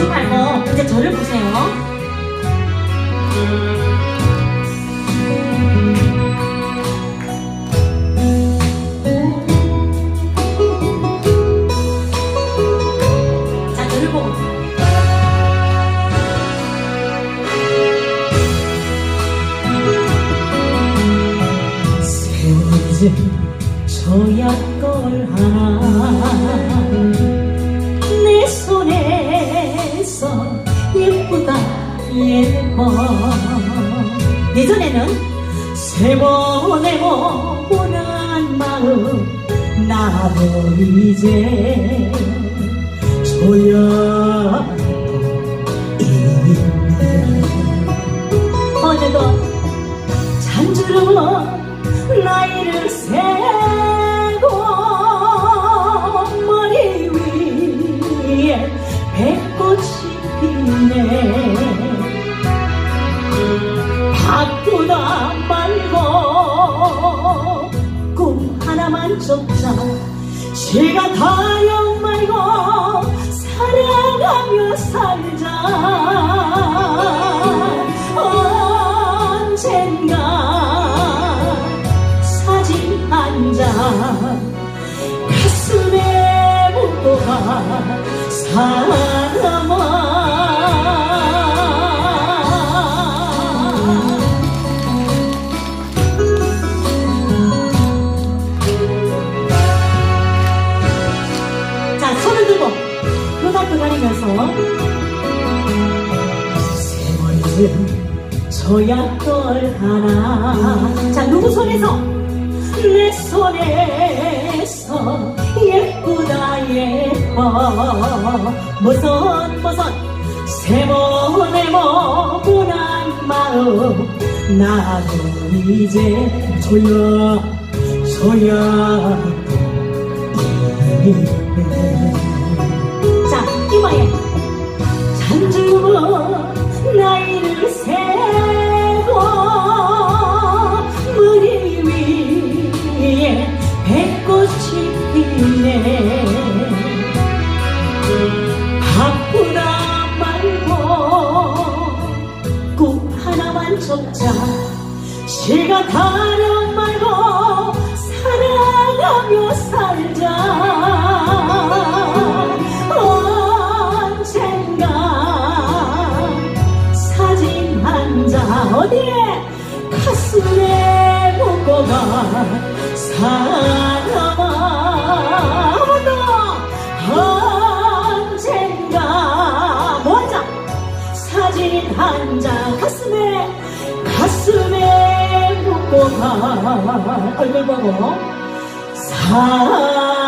보지 말고 이제 저를 보세요. 자, 저를 보고. 세월이 저야 걸 하나 내 손에 예전에는 세 번에 못보난 마음 나도 이제 있네. 어느덧 잔주로 나이를 세 쫓자 시간 타령 말고 사랑하며 살자. 언젠가 사진 한 장 가슴에 묻고 가 사 세월은 저야 걸 하나. 자, 누구 손에서? 내 손에서. 예쁘다 예뻐. 무선 무선. 세번에 머무난 마음. 나도 이제 조야 조야 피네. 바쁘다 말고 꿈 하나만 쫓자. 시간 타령 말고 사랑하며 살자. 언젠가 사진 한 장 어디에? 가슴에 묻고 가 사람 한장 가슴에 가슴에 묻고 가 얼굴 보고 사랑아